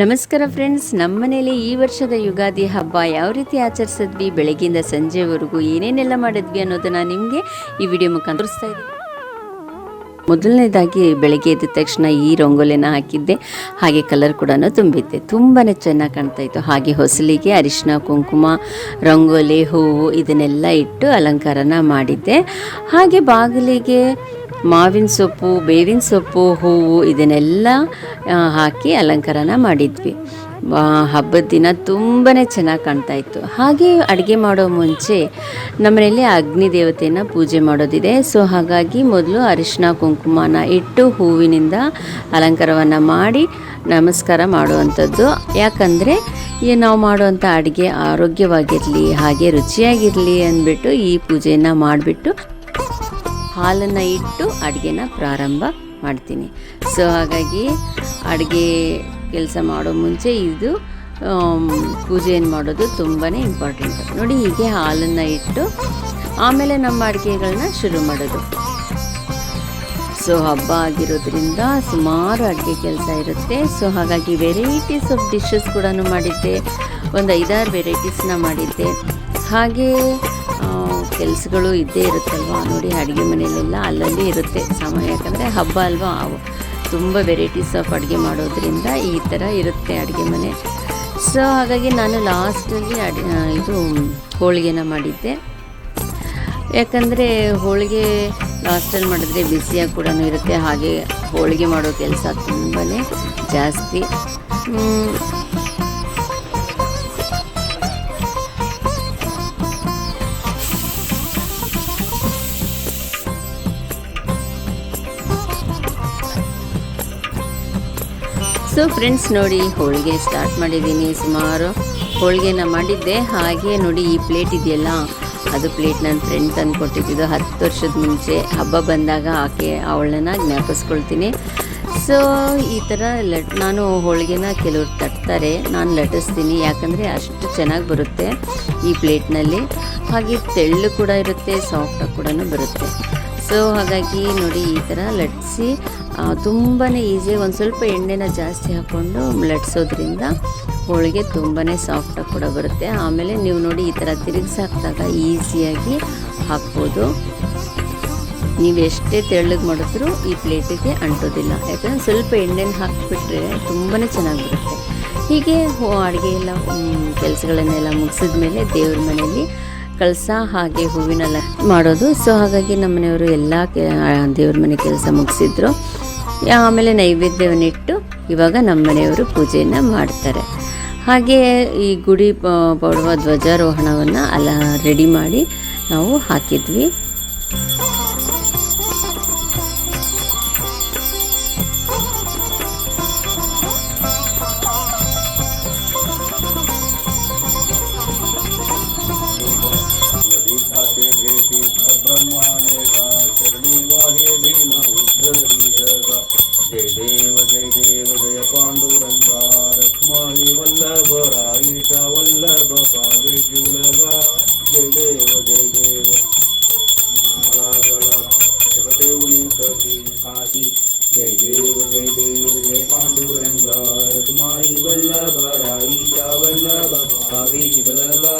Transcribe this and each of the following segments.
ನಮಸ್ಕಾರ ಫ್ರೆಂಡ್ಸ್ ನಮ್ಮ ಮನೇಲಿ ಈ ವರ್ಷದ ಯುಗಾದಿ ಹಬ್ಬ ಯಾವ ರೀತಿ ಆಚರಿಸಿದ್ವಿ? ಬೆಳಗ್ಗೆಯಿಂದ ಸಂಜೆವರೆಗೂ ಏನೇನೆಲ್ಲ ಮಾಡಿದ್ವಿ ಅನ್ನೋದನ್ನ ನಿಮಗೆ ಈ ವಿಡಿಯೋ ಮುಖಾಂತರ ತೋರಿಸ್ತಾ ಮೊದಲನೇದಾಗಿ ಬೆಳಗ್ಗೆ ಎದ್ದ ತಕ್ಷಣ ಈ ರಂಗೋಲಿನ ಹಾಕಿದ್ದೆ. ಹಾಗೆ ಕಲರ್ ಕೂಡ ತುಂಬಿದ್ದೆ. ತುಂಬಾ ಚೆನ್ನಾಗಿ ಕಾಣ್ತಾ ಇತ್ತು. ಹಾಗೆ ಹೊಸಲಿಗೆ ಅರಿಶಿನ ಕುಂಕುಮ, ರಂಗೋಲಿ, ಹೂವು ಇದನ್ನೆಲ್ಲ ಇಟ್ಟು ಅಲಂಕಾರನ ಮಾಡಿದ್ದೆ. ಹಾಗೆ ಬಾಗಿಲಿಗೆ ಮಾವಿನ ಸೊಪ್ಪು, ಬೇವಿನ ಸೊಪ್ಪು, ಹೂವು ಇದನ್ನೆಲ್ಲ ಹಾಕಿ ಅಲಂಕಾರನ ಮಾಡಿದ್ವಿ. ಹಬ್ಬದ ದಿನ ತುಂಬಾ ಚೆನ್ನಾಗಿ ಕಾಣ್ತಾ ಇತ್ತು. ಹಾಗೆ ಅಡುಗೆ ಮಾಡೋ ಮುಂಚೆ ನಮ್ಮನೇಲಿ ಅಗ್ನಿ ದೇವತೆಯನ್ನು ಪೂಜೆ ಮಾಡೋದಿದೆ. ಸೊ, ಹಾಗಾಗಿ ಮೊದಲು ಅರಿಶಿನ ಕುಂಕುಮನ ಇಟ್ಟು ಹೂವಿನಿಂದ ಅಲಂಕಾರವನ್ನು ಮಾಡಿ ನಮಸ್ಕಾರ ಮಾಡುವಂಥದ್ದು. ಯಾಕಂದರೆ ನಾವು ಮಾಡುವಂಥ ಅಡುಗೆ ಆರೋಗ್ಯವಾಗಿರಲಿ, ಹಾಗೆ ರುಚಿಯಾಗಿರಲಿ ಅಂದ್ಬಿಟ್ಟು ಈ ಪೂಜೆಯನ್ನು ಮಾಡಿಬಿಟ್ಟು ಹಾಲನ್ನು ಇಟ್ಟು ಅಡುಗೆನ ಪ್ರಾರಂಭ ಮಾಡ್ತೀನಿ. ಸೊ ಹಾಗಾಗಿ ಅಡುಗೆ ಕೆಲಸ ಮಾಡೋ ಮುಂಚೆ ಇದು ಪೂಜೆಯನ್ನು ಮಾಡೋದು ತುಂಬಾ ಇಂಪಾರ್ಟೆಂಟ್ ನೋಡಿ ಹೀಗೆ ಹಾಲನ್ನು ಇಟ್ಟು ಆಮೇಲೆ ನಮ್ಮ ಅಡುಗೆಗಳನ್ನ ಶುರು ಮಾಡೋದು. ಸೊ ಹಬ್ಬ ಆಗಿರೋದ್ರಿಂದ ಸುಮಾರು ಅಡುಗೆ ಕೆಲಸ ಇರುತ್ತೆ. ಸೊ ಹಾಗಾಗಿ ವೆರೈಟೀಸ್ ಆಫ್ ಡಿಶಸ್ ಕೂಡ ಮಾಡಿದ್ದೆ. ಒಂದು ಐದಾರು ವೆರೈಟೀಸ್ನ ಮಾಡಿದ್ದೆ. ಹಾಗೆ ಕೆಲಸಗಳು ಇದ್ದೇ ಇರುತ್ತಲ್ವ? ನೋಡಿ, ಅಡುಗೆ ಮನೆಯಲ್ಲೆಲ್ಲ ಅಲ್ಲಲ್ಲಿ ಇರುತ್ತೆ. ಸಾಮಾನ್ಯ ಯಾಕಂದರೆ ಹಬ್ಬ ಅಲ್ವಾ? ತುಂಬ ವೆರೈಟೀಸ್ ಆಫ್ ಅಡುಗೆ ಮಾಡೋದ್ರಿಂದ ಈ ಥರ ಇರುತ್ತೆ ಅಡುಗೆ ಮನೆ. ಸೊ ಹಾಗಾಗಿ ನಾನು ಲಾಸ್ಟಲ್ಲಿ ಅಡಿ ಇದು ಹೋಳಿಗೆನ ಮಾಡಿದ್ದೆ. ಯಾಕಂದರೆ ಹೋಳಿಗೆ ಲಾಸ್ಟಲ್ಲಿ ಮಾಡಿದ್ರೆ ಬಿಸಿಯಾಗಿ ಕೂಡ ಇರುತ್ತೆ. ಹಾಗೆ ಹೋಳಿಗೆ ಮಾಡೋ ಕೆಲಸ ತುಂಬಾ ಜಾಸ್ತಿ. ಸೊ ಫ್ರೆಂಡ್ಸ್ ನೋಡಿ ಹೋಳಿಗೆ ಸ್ಟಾರ್ಟ್ ಮಾಡಿದ್ದೀನಿ. ಸುಮಾರು ಹೋಳಿಗೆನ ಮಾಡಿದ್ದೆ. ಹಾಗೆ ನೋಡಿ ಈ ಪ್ಲೇಟ್ ಇದೆಯಲ್ಲ, ಅದು ಪ್ಲೇಟ್ ನನ್ನ ಫ್ರೆಂಡ್ ತಂದು ಕೊಟ್ಟಿದ್ದು. ಹತ್ತು ವರ್ಷದ ಮುಂಚೆ ಹಬ್ಬ ಬಂದಾಗ ಆಕೆ ಅವಳನ್ನ ಜ್ಞಾಪಿಸ್ಕೊಳ್ತೀನಿ. ಸೊ ಈ ಥರ ಲಟ್ ನಾನು ಹೋಳಿಗೆನ ಕೆಲವ್ರು ತಟ್ತಾರೆ. ನಾನು ಲಟಿಸ್ತೀನಿ ಯಾಕಂದರೆ ಅಷ್ಟು ಚೆನ್ನಾಗಿ ಬರುತ್ತೆ ಈ ಪ್ಲೇಟ್ನಲ್ಲಿ ಹಾಗೆ ತೆಳ್ಳು ಕೂಡ ಇರುತ್ತೆ ಸಾಫ್ಟಾಗಿ ಕೂಡ ಬರುತ್ತೆ. ಸೊ ಹಾಗಾಗಿ ನೋಡಿ ಈ ಥರ ಲಟ್ಸಿ ತುಂಬಾ ಈಸಿ ಒಂದು ಸ್ವಲ್ಪ ಎಣ್ಣೆನ ಜಾಸ್ತಿ ಹಾಕ್ಕೊಂಡು ಲಟ್ಸೋದ್ರಿಂದ ಹೋಳಿಗೆ ತುಂಬಾ ಸಾಫ್ಟಾಗಿ ಕೂಡ ಬರುತ್ತೆ. ಆಮೇಲೆ ನೀವು ನೋಡಿ ಈ ಥರ ತಿರುಗಿಸಿ ಹಾಕಿದಾಗ ಈಸಿಯಾಗಿ ಹಾಕ್ಬೋದು. ನೀವು ಎಷ್ಟೇ ತೆಳ್ಳಗೆ ಮಾಡಿದ್ರೂ ಈ ಪ್ಲೇಟಿಗೆ ಅಂಟೋದಿಲ್ಲ. ಯಾಕಂದರೆ ಸ್ವಲ್ಪ ಎಣ್ಣೆನ ಹಾಕಿಬಿಟ್ರೆ ತುಂಬಾ ಚೆನ್ನಾಗಿ ಬರುತ್ತೆ ಹೀಗೆ ಅಡುಗೆ ಎಲ್ಲ ಕೆಲಸಗಳನ್ನೆಲ್ಲ ಮುಗಿಸಿದ ಮೇಲೆ ದೇವ್ರ ಮನೆಯಲ್ಲಿ ಕಳಸ ಹಾಗೆ ಹೂವಿನ ಹೂವಿನೆಲ್ಲ ಮಾಡೋದು. ಸೊ ಹಾಗಾಗಿ ನಮ್ಮ ಮನೆಯವರು ಎಲ್ಲ ದೇವ್ರ ಮನೆ ಕೆಲಸ ಮುಗಿಸಿದ್ರು. ಆಮೇಲೆ ನೈವೇದ್ಯವನ್ನಿಟ್ಟು ಇವಾಗ ನಮ್ಮ ಮನೆಯವರು ಪೂಜೆಯನ್ನು ಮಾಡ್ತಾರೆ. ಹಾಗೆ ಈ ಗುಡಿ ಪಡುವ ಧ್ವಜಾರೋಹಣವನ್ನು ಅಲ್ಲ ರೆಡಿ ಮಾಡಿ ನಾವು ಹಾಕಿದ್ವಿ. love.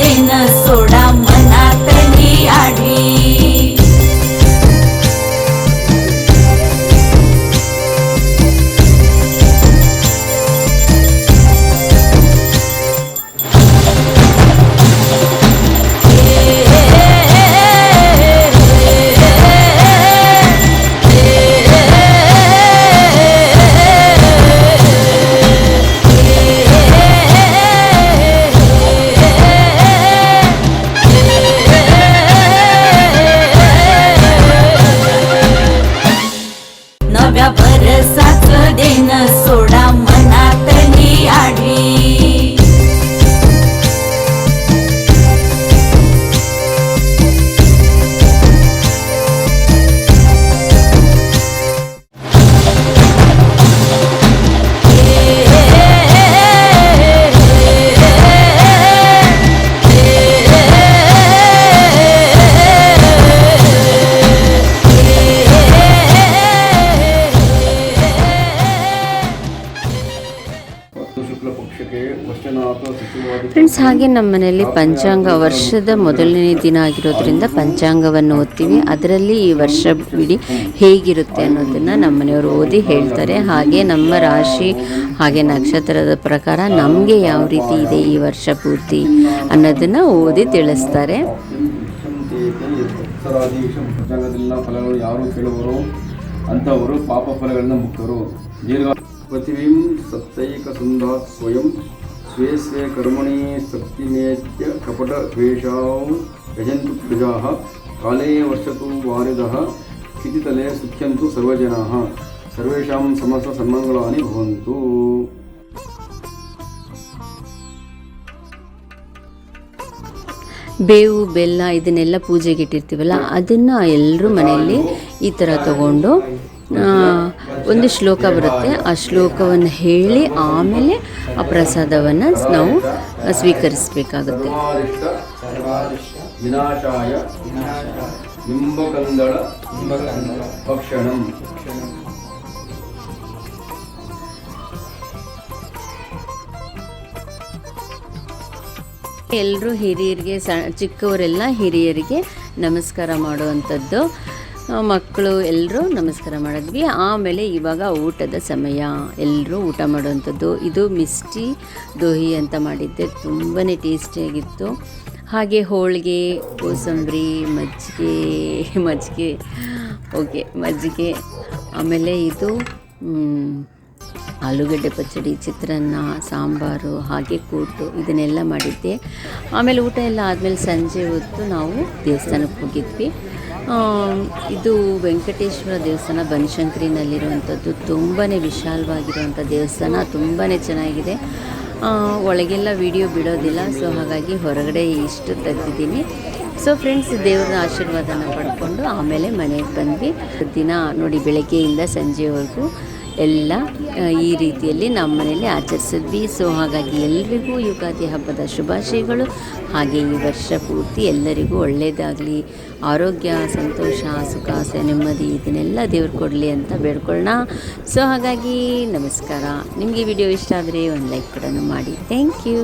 दिन सोडा ಹಾಗೆ ನಮ್ಮ ಮನೆಯಲ್ಲಿ ಪಂಚಾಂಗ ವರ್ಷದ ಮೊದಲನೇ ದಿನ ಆಗಿರೋದ್ರಿಂದ ಪಂಚಾಂಗವನ್ನು ಓದ್ತೀವಿ. ಅದರಲ್ಲಿ ಈ ವರ್ಷ ಇಡೀ ಹೇಗಿರುತ್ತೆ ಅನ್ನೋದನ್ನು ನಮ್ಮ ಮನೆಯವರು ಓದಿ ಹೇಳ್ತಾರೆ. ಹಾಗೆ ನಮ್ಮ ರಾಶಿ ಹಾಗೆ ನಕ್ಷತ್ರದ ಪ್ರಕಾರ ನಮಗೆ ಯಾವ ರೀತಿ ಇದೆ ಈ ವರ್ಷ ಪೂರ್ತಿ ಅನ್ನೋದನ್ನು ಓದಿ ತಿಳಿಸ್ತಾರೆ. ಯಾರು ಅಂಥವರು ಪಾಪ ಫಲಗಳಿಂದ ಮುಕ್ತರು ದೀರ್ಘ ಪೃಥ್ವೀಂ ಸತ್ತೈಕ ಸುಂದ ಸ್ವಯಂ ಸ್ವೇ ಸ್ವೇ ಕರ್ಮಣಿ ಸಕ್ತಿಮೇತ್ಯ ಕಪಟ ದ್ವೇಷಾಂ ಯಜಂತು ಪ್ರಜಾಃ ಕಾಲೇ ವರ್ಷತು ವಾರಿದ ಕ್ಷಿತಿತಲೆ ಸುಖ್ಯಂತು ಸರ್ವಜನಾ ಸರ್ವೇಷಾಂ ಸಮಸ್ತ ಸನ್ಮಂಗಳಾನಿ ಭವಂತು ಬೇವು, ಬೆಲ್ಲ ಇದನ್ನೆಲ್ಲ ಪೂಜೆಗೆ ಇಟ್ಟಿರ್ತೀವಲ್ಲ, ಅದನ್ನು ಎಲ್ಲರೂ ಮನೆಯಲ್ಲಿ ಈ ಥರ ತಗೊಂಡು ಒಂದು ಶ್ಲೋಕ ಬರುತ್ತೆ. ಆ ಶ್ಲೋಕವನ್ನು ಹೇಳಿ ಆಮೇಲೆ ಆ ಪ್ರಸಾದವನ್ನು ನಾವು ಸ್ವೀಕರಿಸಬೇಕಾಗುತ್ತೆ. ವಿನಾಶಾಯ ಭಕ್ಷಣಂ. ಎಲ್ಲರೂ ಹಿರಿಯರಿಗೆ ಸ ಚಿಕ್ಕವರೆಲ್ಲ ಹಿರಿಯರಿಗೆ ನಮಸ್ಕಾರ ಮಾಡುವಂಥದ್ದು. ಮಕ್ಕಳು ಎಲ್ಲರೂ ನಮಸ್ಕಾರ ಮಾಡಿದ್ವಿ. ಆಮೇಲೆ ಇವಾಗ ಊಟದ ಸಮಯ. ಎಲ್ಲರೂ ಊಟ ಮಾಡುವಂಥದ್ದು. ಇದು ಮಿಸ್ಟಿ ದೋಹಿ ಅಂತ ಮಾಡಿದ್ದೆ. ತುಂಬಾ ಟೇಸ್ಟಿಯಾಗಿತ್ತು ಹಾಗೆ ಹೋಳಿಗೆ, ಕೋಸಂಬರಿ, ಮಜ್ಜಿಗೆ ಮಜ್ಜಿಗೆ, ಓಕೆ, ಮಜ್ಜಿಗೆ. ಆಮೇಲೆ ಇದು ಆಲೂಗಡ್ಡೆ ಪಚ್ಚಡಿ, ಚಿತ್ರಾನ್ನ, ಸಾಂಬಾರು, ಹಾಗೆ ಕೂಟು ಇದನ್ನೆಲ್ಲ ಮಾಡಿದ್ದೆ. ಆಮೇಲೆ ಊಟ ಎಲ್ಲ ಆದಮೇಲೆ ಸಂಜೆ ಹೊತ್ತು ನಾವು ದೇವಸ್ಥಾನಕ್ಕೆ ಹೋಗಿದ್ವಿ. ಇದು ವೆಂಕಟೇಶ್ವರ ದೇವಸ್ಥಾನ ಬನಶಂಕರಿನಲ್ಲಿರುವಂಥದ್ದು. ತುಂಬಾ ವಿಶಾಲವಾಗಿರುವಂಥ ದೇವಸ್ಥಾನ ತುಂಬಾ ಚೆನ್ನಾಗಿದೆ. ಒಳಗೆಲ್ಲ ವಿಡಿಯೋ ಬಿಡೋದಿಲ್ಲ, ಸೊ ಹಾಗಾಗಿ ಹೊರಗಡೆ ಇಷ್ಟು ತೆಗೆದಿದ್ದೀನಿ. ಸೊ ಫ್ರೆಂಡ್ಸ್, ದೇವರ ಆಶೀರ್ವಾದನ ಪಡ್ಕೊಂಡು ಆಮೇಲೆ ಮನೆಗೆ ಬಂದ್ವಿ. ದಿನ ನೋಡಿ ಬೆಳಗ್ಗೆಯಿಂದ ಸಂಜೆವರೆಗೂ. ಎಲ್ಲ ಈ ರೀತಿಯಲ್ಲಿ ನಮ್ಮ ಮನೆಯಲ್ಲಿ ಆಚರಿಸಿದ್ವಿ. ಸೊ ಹಾಗಾಗಿ ಎಲ್ರಿಗೂ ಯುಗಾದಿ ಹಬ್ಬದ ಶುಭಾಶಯಗಳು. ಹಾಗೆ ಈ ವರ್ಷ ಪೂರ್ತಿ ಎಲ್ಲರಿಗೂ ಒಳ್ಳೆಯದಾಗಲಿ ಆರೋಗ್ಯ, ಸಂತೋಷ, ಸುಖ ಸೆ ನೆಮ್ಮದಿ, ಇದನ್ನೆಲ್ಲ ದೇವ್ರು ಕೊಡಲಿ ಅಂತ ಬೇಡ್ಕೊಳ್ಳೋಣ ಸೊ ಹಾಗಾಗಿ ನಮಸ್ಕಾರ. ನಿಮಗೆ ವಿಡಿಯೋ ಇಷ್ಟ ಆದರೆ ಒಂದು ಲೈಕ್ ಕೂಡ ಮಾಡಿ. Thank you